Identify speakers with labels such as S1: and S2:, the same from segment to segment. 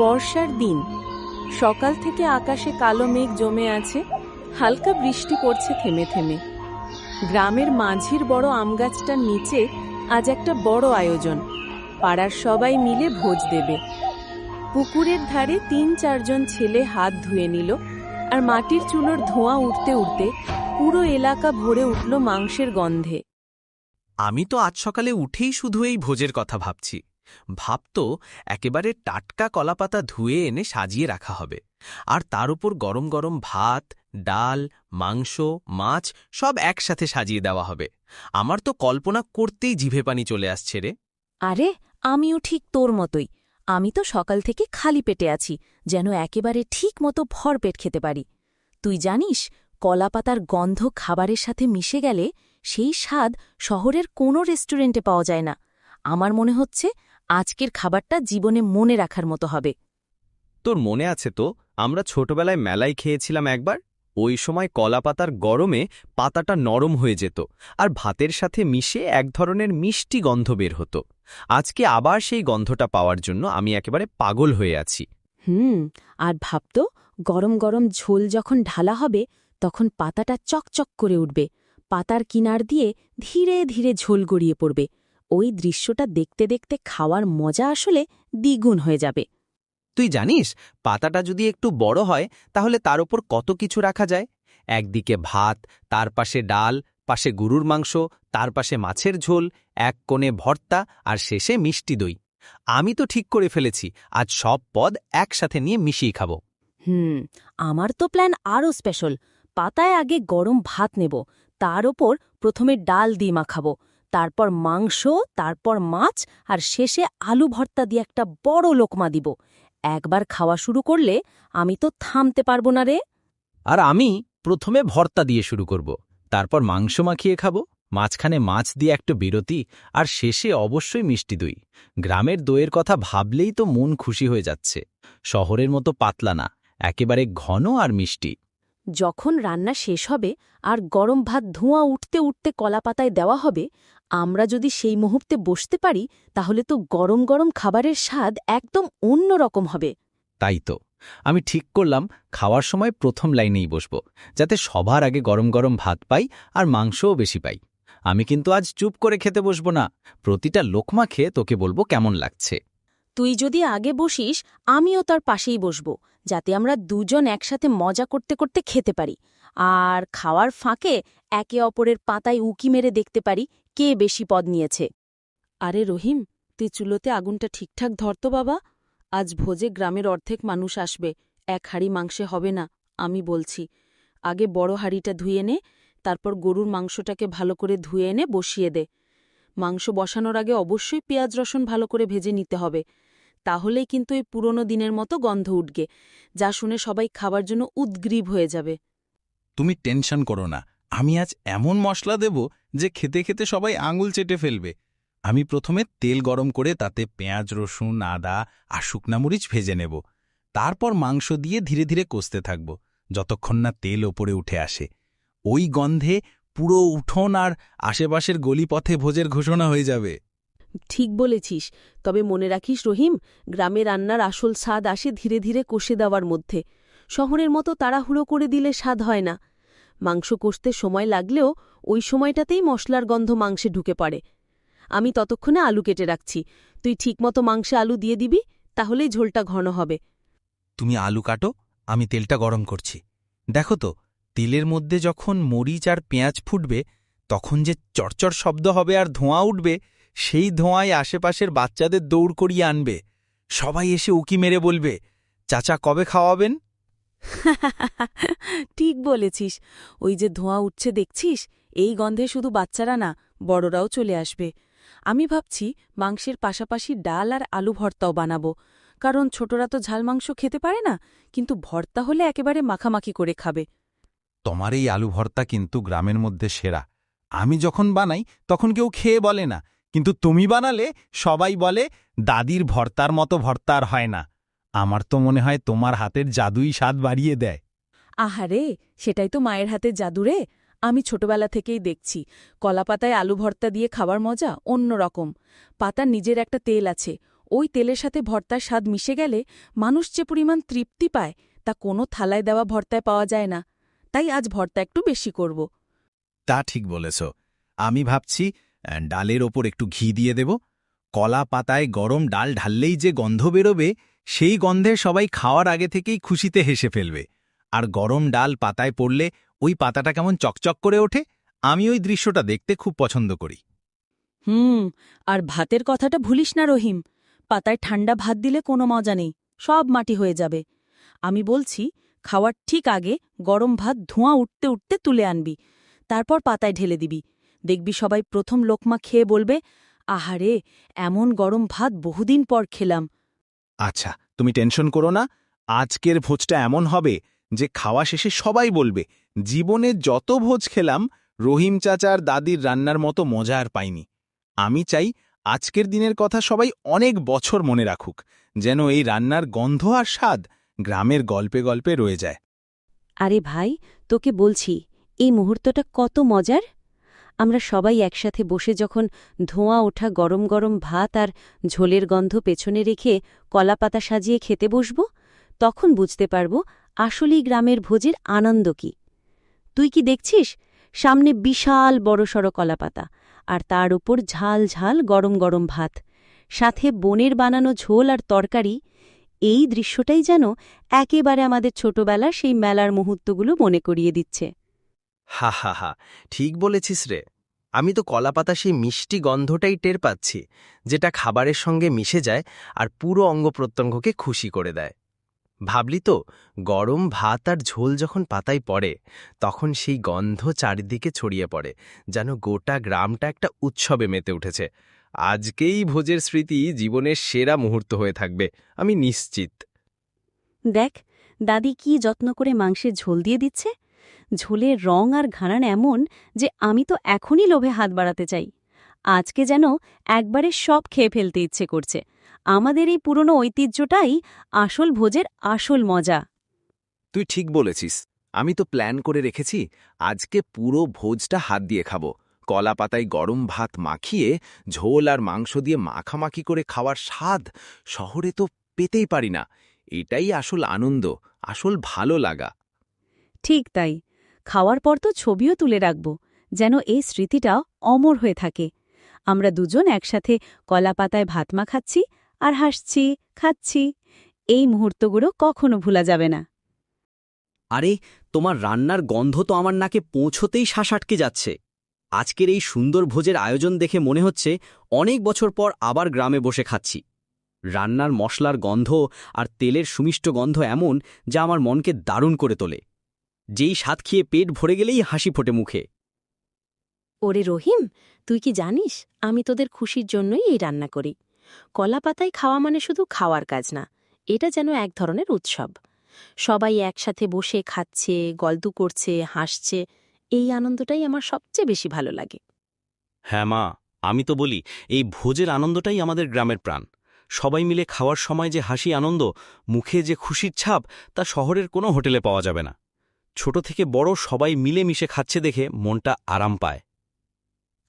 S1: বর্ষার দিন। সকাল থেকে আকাশে কালো মেঘ জমে আছে, হালকা বৃষ্টি পড়ছে থেমে থেমে। গ্রামের মাঝির বড় আমগাছটার নিচে আজ একটা বড় আয়োজন, পাড়ার সবাই মিলে ভোজ দেবে। পুকুরের ধারে তিন চারজন ছেলে হাত ধুয়ে নিল আর মাটির চুলোর ধোঁয়া উঠতে উঠতে পুরো এলাকা ভরে উঠল মাংসের গন্ধে।
S2: আমি তো আজ সকালে উঠেই শুধু এই ভোজের কথা ভাবছি। ভাবতো একেবারে টাটকা কলাপাতা ধুয়ে এনে সাজিয়ে রাখা হবে। আর তার উপর গরম গরম ভাত, ডাল, মাংস, মাছ সব একসাথে সাজিয়ে দেওয়া হবে। আমার তো কল্পনা করতেই জিভে পানি চলে আসছে রে।
S1: আরে, আমিও ঠিক তোর মতোই। আমি তো সকাল থেকে খালি পেটে আছি, যেন একেবারে ঠিক মতো ভরপেট খেতে পারি। তুই জানিস, কলাপাতার গন্ধ খাবারের সাথে মিশে গেলে সেই স্বাদ শহরের কোনো রেস্টুরেন্টে পাওয়া যায় না। আমার মনে হচ্ছে আজকের খাবারটা জীবনে মনে রাখার মতো হবে।
S2: তোর মনে আছে তো আমরা ছোটবেলায় মেলায় খেয়েছিলাম একবার? ওই সময় কলাপাতার গরমে পাতাটা নরম হয়ে যেত আর ভাতের সাথে মিশে এক ধরনের মিষ্টি গন্ধ বের হতো। আজকে আবার সেই গন্ধটা পাওয়ার জন্য আমি একেবারে পাগল হয়ে আছি।
S1: হুম আর ভাবত গরম গরম ঝোল যখন ঢালা হবে তখন পাতাটা চকচক করে উঠবে। পাতার কিনার দিয়ে ধীরে ধীরে ঝোল গড়িয়ে পড়বে। ওই দৃশ্যটা দেখতে দেখতে খাওয়ার মজা আসলে দ্বিগুণ হয়ে যাবে।
S2: তুই জানিস পাতাটা যদি একটু বড় হয় তাহলে তার ওপর কত কিছু রাখা যায়? একদিকে ভাত তার পাশে ডাল পাশে গরুর মাংস তার পাশে মাছের ঝোল এক কোণে ভর্তা আর শেষে মিষ্টি দই। আমি তো ঠিক করে ফেলেছি আজ সব পদ একসাথে নিয়ে মিশিয়ে খাব।
S1: হুম আমার তো প্ল্যান আরও স্পেশাল। পাতায় আগে গরম ভাত নেব তার ওপর প্রথমে ডাল দিয়ে মাখাবো তারপর মাংস, তারপর মাছ, আর শেষে আলু ভর্তা দিয়ে একটা বড় লোকমা দিব। একবার খাওয়া শুরু করলে আমি তো থামতে পারব না রে।
S2: আর আমি প্রথমে ভর্তা দিয়ে শুরু করব, তারপর মাংস মাখিয়ে খাব, মাঝখানে মাছ দিয়ে একটু বিরতি, আর শেষে অবশ্যই মিষ্টি দই। গ্রামের দইয়ের কথা ভাবলেই তো মন খুশি হয়ে যাচ্ছে। শহরের মতো পাতলা না, একেবারে ঘন আর মিষ্টি।
S1: যখন রান্না শেষ হবে আর গরম ভাত ধোঁয়া উঠতে উঠতে কলাপাতায় দেওয়া হবে, আমরা যদি সেই মুহূর্তে বসতে পারি, তাহলে তো গরম গরম খাবারের স্বাদ একদম অন্য রকম হবে।
S2: তাই তো। আমি ঠিক করলাম, খাওয়ার সময় প্রথম লাইনেই বসব, যাতে সবার আগে গরম গরম ভাত পাই আর মাংসও বেশি পাই। আমি কিন্তু আজ চুপ করে খেতে বসব না। প্রতিটা লোকমা খেয়ে তোকে বলব কেমন লাগছে।
S1: তুই যদি আগে বসিস, আমিও তার পাশেই বসব, যাতে আমরা দুজন একসাথে মজা করতে করতে খেতে পারি। আর খাওয়ার ফাঁকে একে অপরের পাতায় উকি মেরে দেখতে পারি কে বেশি পদ নিয়েছে। আরে রহিম, তুই চুলোতে আগুনটা ঠিকঠাক ধরতো বাবা। আজ ভোজে গ্রামের অর্ধেক মানুষ আসবে, এক হাড়ি মাংসে হবে না, আমি বলছি। আগে বড় হাড়িটা ধুয়ে নে, তারপর গরুর মাংসটাকে ভালো করে ধুয়ে এনে বসিয়ে দে। মাংস বসানোর আগে অবশ্যই পেঁয়াজ রসুন ভালো করে ভেজে নিতে হবে। তাহলেই কিন্তু এই পুরনো দিনের মতো গন্ধ উঠবে, যা শুনে সবাই খাবার জন্য উদ্গ্রীব হয়ে যাবে।
S3: তুমি টেনশন করো না, আমি আজ এমন মশলা দেব যে খেতে খেতে সবাই আঙুল চেটে ফেলবে। আমি প্রথমে তেল গরম করে তাতে পেঁয়াজ, রসুন, আদা আর শুকনামরিচ ভেজে নেব। তারপর মাংস দিয়ে ধীরে ধীরে কষতে থাকব, যতক্ষণ না তেল ওপরে উঠে আসে। ওই গন্ধে পুরো উঠোন আর আশেপাশের গলিপথে ভোজের ঘোষণা হয়ে যাবে।
S1: ঠিক বলেছিস, তবে মনে রাখিস রহিম, গ্রামে রান্নার আসল স্বাদ আসে ধীরে ধীরে কষে দেওয়ার মধ্যে। শহরের মতো তাড়াহুড়ো করে দিলে স্বাদ হয় না। মাংস কষতে সময় লাগলেও ওই সময়টাতেই মশলার গন্ধ মাংসে ঢুকে পড়ে। আমি ততক্ষণে আলু কেটে রাখছি। তুই ঠিকমতো মাংসে আলু দিয়ে দিবি, তাহলেই ঝোলটা ঘন হবে।
S3: তুমি আলু কাটো, আমি তেলটা গরম করছি। দেখো তো, তেলের মধ্যে যখন মরিচ আর পেঁয়াজ ফুটবে, তখন যে চরচর শব্দ হবে আর ধোঁয়া উঠবে সেই ধোঁয়ায় আশেপাশের বাচ্চাদের দৌড় করিয়ে আনবে। সবাই এসে উকি মেরে বলবে চাচা কবে খাওয়াবেন?
S1: ঠিক বলেছিস। ওই যে ধোঁয়া উঠছে দেখছিস? এই গন্ধে শুধু বাচ্চারা না বড়রাও চলে আসবে। আমি ভাবছি মাংসের পাশাপাশি ডাল আর আলু ভর্তাও বানাবো। কারণ ছোটরা তো ঝাল মাংস খেতে পারে না কিন্তু ভর্তা হলে একেবারে মাখামাখি করে খাবে।
S3: তোমার এই আলু ভর্তা কিন্তু গ্রামের মধ্যে সেরা। আমি যখন বানাই তখন কেউ খেয়ে বলে না কিন্তু তুমি বানালে সবাই বলে দাদির ভর্তার মতো ভর্তার হয় না। আমার তো মনে হয় তোমার হাতের জাদুই স্বাদ বাড়িয়ে দেয়।
S1: আহারে সেটাই তো মায়ের হাতে জাদুরে আমি ছোটবেলা থেকেই দেখছি কলাপাতায় আলু ভর্তা দিয়ে খাবার মজা অন্য রকম। পাতার নিজের একটা তেল আছে
S4: ওই তেলের সাথে ভর্তার স্বাদ মিশে গেলে মানুষ যে পরিমাণ তৃপ্তি পায় তা কোনো থালায় দেওয়া ভর্তায় পাওয়া যায় না। তাই আজ ভর্তা একটু বেশি করব।
S3: তা ঠিক বলেছ। আমি ভাবছি ডালের ওপর একটু ঘি দিয়ে দেব। কলা পাতায় গরম ডাল ঢাললেই যে গন্ধ বেরোবে, সেই গন্ধে সবাই খাওয়ার আগে থেকেই খুশিতে হেসে ফেলবে। আর গরম ডাল পাতায় পড়লে ওই পাতাটা কেমন চকচক করে ওঠে, আমি ওই দৃশ্যটা দেখতে খুব পছন্দ করি।
S4: হুম, আর ভাতের কথাটা ভুলিস না রহিম। পাতায় ঠান্ডা ভাত দিলে কোনো মজা নেই, সব মাটি হয়ে যাবে। আমি বলছি, খাওয়ার ঠিক আগে গরম ভাত ধোঁয়া উঠতে উঠতে তুলে আনবি, তারপর পাতায় ঢেলে দিবি। দেখবি সবাই প্রথম লোকমা খেয়ে বলবে আহারে এমন গরম ভাত বহুদিন পর খেলাম।
S3: আচ্ছা তুমি টেনশন করো না আজকের ভোজটা এমন হবে যে খাওয়া শেষে সবাই বলবে জীবনে যত ভোজ খেলাম রহিম চাচার দাদির রান্নার মতো মজা আর পাইনি। আমি চাই আজকের দিনের কথা সবাই অনেক বছর মনে রাখুক যেন এই রান্নার গন্ধ আর স্বাদ গ্রামের গল্পে গল্পে রয়ে যায়।
S1: আরে ভাই তোকে বলছি এই মুহূর্তটা কত মজার? আমরা সবাই একসাথে বসে যখন ধোঁয়া ওঠা গরম গরম ভাত আর ঝোলের গন্ধ পেছনে রেখে কলাপাতা সাজিয়ে খেতে বসব? তখন বুঝতে পারব আসলেই গ্রামের ভোজের আনন্দ কি। তুই কি দেখছিস? সামনে বিশাল বড়সড় কলাপাতা আর তার উপর ঝাল ঝাল গরম গরম ভাত। সাথে বনের বানানো ঝোল আর তরকারি। এই দৃশ্যটাই যেন একেবারে আমাদের ছোটবেলার সেই মেলার মুহূর্তগুলো মনে করিয়ে দিচ্ছে।
S2: হা হা হা, ঠিক বলেছিস রে। আমি তো কলাপাতা সেই মিষ্টি গন্ধটাই টের পাচ্ছি, যেটা খাবারের সঙ্গে মিশে যায় আর পুরো অঙ্গপ্রত্যঙ্গকে খুশি করে দেয়। ভাবলি তো, গরম ভাত আর ঝোল যখন পাতায় পড়ে, তখন সেই গন্ধ চারিদিকে ছড়িয়ে পড়ে, যেন গোটা গ্রামটা একটা উৎসবে মেতে উঠেছে। আজকেই ভোজের স্মৃতি জীবনের সেরা মুহূর্ত হয়ে থাকবে, আমি নিশ্চিত।
S1: দেখ, দাদি কি যত্ন করে মাংসের ঝোল দিয়ে দিচ্ছে? ঝোলের রং আর ঘানান এমন যে আমি তো এখনই লোভে হাত বাড়াতে চাই। আজকে যেন একবারে সব খেয়ে ফেলতে ইচ্ছে করছে। আমাদের এই পুরনো ঐতিহ্যটাই আসল ভোজের আসল মজা।
S3: তুই ঠিক বলেছিস। আমি তো প্ল্যান করে রেখেছি আজকে পুরো ভোজটা হাত দিয়ে খাব। কলা পাতায় গরম ভাত মাখিয়ে, ঝোল আর মাংস দিয়ে মাখামাখি করে খাওয়ার স্বাদ শহরে তো পেতেই পারি না। এটাই আসল আনন্দ, আসল ভালো লাগা।
S1: ঠিক তাই। খাওয়ার পর তো ছবিও তুলে রাখব, যেন এই স্মৃতিটা অমর হয়ে থাকে। আমরা দুজন একসাথে কলা পাতায় ভাত মাখাচ্ছি আর হাসছি, খাচ্ছি। এই মুহূর্তগুলো কখনো ভুলা যাবে না।
S5: আরে, তোমার রান্নার গন্ধ তো আমার নাকে পৌঁছতেই শ্বাস আটকে যাচ্ছে। আজকের এই সুন্দর ভোজের আয়োজন দেখে মনে হচ্ছে অনেক বছর পর আবার গ্রামে বসে খাচ্ছি। রান্নার মশলার গন্ধ আর তেলের সুমিষ্ট গন্ধ এমন যা আমার মনকে দারুণ করে তোলে। যেই স্বাদ খেয়ে পেট ভরে গেলেই হাসি ফোটে মুখে।
S1: ওরে রহিম তুই কি জানিস আমি তোদের খুশির জন্যই এই রান্না করি। কলা পাতায় খাওয়া মানে শুধু খাওয়ার কাজ না এটা যেন এক ধরনের উৎসব। সবাই একসাথে বসে খাচ্ছে গল্প করছে হাসছে এই আনন্দটাই আমার সবচেয়ে বেশি ভালো লাগে।
S5: হ্যাঁ মা আমি তো বলি এই ভোজের আনন্দটাই আমাদের গ্রামের প্রাণ। সবাই মিলে খাওয়ার সময় যে হাসি আনন্দ মুখে যে খুশির ছাপ তা শহরের কোনো হোটেলে পাওয়া যাবে না। ছোট থেকে বড় সবাই মিলে মিশে খাচ্ছে দেখে মনটা আরাম পায়।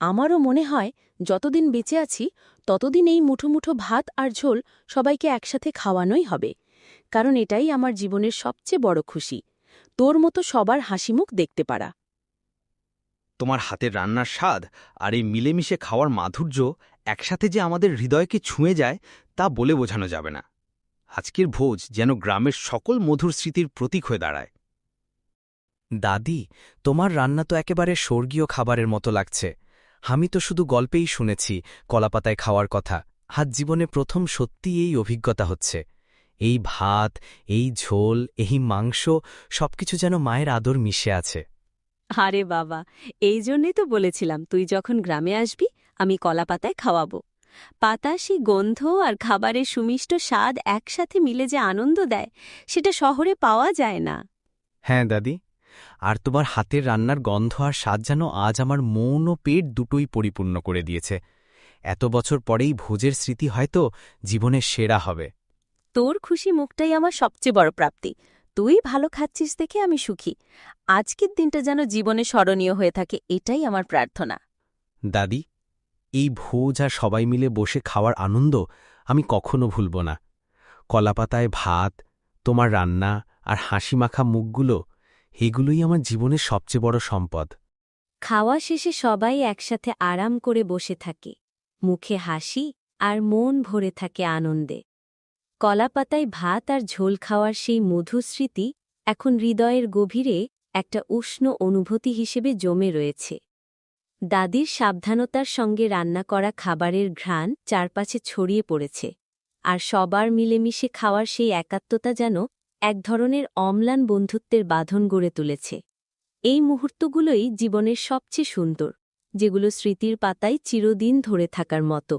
S4: আমারও মনে হয় যতদিন বেঁচে আছি ততদিন এই মুঠো মুঠো ভাত আর ঝোল সবাইকে একসাথে খাওয়ানোই হবে। কারণ এটাই আমার জীবনের সবচেয়ে বড় খুশি। তোর মতো সবার হাসিমুখ দেখতে পারা।
S3: তোমার হাতের রান্নার স্বাদ আর এই মিলেমিশে খাওয়ার মাধুর্য একসাথে যে আমাদের হৃদয়কে ছুঁয়ে যায় তা বলে বোঝানো যাবে না। আজকের ভোজ যেন গ্রামের সকল মধুর স্মৃতির প্রতীক হয়ে দাঁড়ায়।
S2: দাদি তোমার রান্না তো একেবারে স্বর্গীয় খাবারের মতো লাগছে। আমি তো শুধু গল্পেই শুনেছি কলাপাতায় খাওয়ার কথা। আজ জীবনে প্রথম সত্যি এই অভিজ্ঞতা হচ্ছে। এই ভাত এই ঝোল এই মাংস সবকিছু যেন মায়ের আদর মিশে আছে।
S1: আরে বাবা এই জন্যই তো বলেছিলাম তুই যখন গ্রামে আসবি আমি কলা পাতায় খাওয়াবো। পাতা সেই গন্ধ আর খাবারের সুমিষ্ট স্বাদ একসাথে মিলে যে আনন্দ দেয় সেটা শহরে পাওয়া যায় না।
S2: হ্যাঁ দাদি আর তোমার হাতের রান্নার গন্ধ আর স্বাদ যেন আজ আমার মন ও পেট দুটোই পরিপূর্ণ করে দিয়েছে। এত বছর পরেই ভোজের স্মৃতি হয়তো জীবনের সেরা হবে।
S1: তোর খুশি মুখটাই আমার সবচেয়ে বড় প্রাপ্তি। তুই ভালো খাচ্ছিস দেখে আমি সুখী। আজকের দিনটা যেন জীবনে স্মরণীয় হয়ে থাকে এটাই আমার প্রার্থনা।
S2: দাদি এই ভোজ আর সবাই মিলে বসে খাওয়ার আনন্দ আমি কখনো ভুলব না। কলাপাতায় ভাত তোমার রান্না আর হাসি মাখা মুখগুলো এগুলোই আমার জীবনের সবচেয়ে বড় সম্পদ।
S6: খাওয়া শেষে সবাই একসাথে আরাম করে বসে থাকে। মুখে হাসি আর মন ভরে থাকে আনন্দে। কলাপাতায় ভাত আর ঝোল খাওয়ার সেই মধু স্মৃতি এখন হৃদয়ের গভীরে একটা উষ্ণ অনুভূতি হিসেবে জমে রয়েছে। দাদির সাবধানতার সঙ্গে রান্না করা খাবারের ঘ্রাণ চারপাশে ছড়িয়ে পড়েছে। আর সবার মিলেমিশে খাওয়ার সেই একাত্মতা যেন এক ধরনের অম্লান বন্ধুত্বের বাঁধন গড়ে তুলেছে। এই মুহূর্তগুলোই জীবনের সবচেয়ে সুন্দর, যেগুলো স্মৃতির পাতায় চিরদিন ধরে থাকার মতো।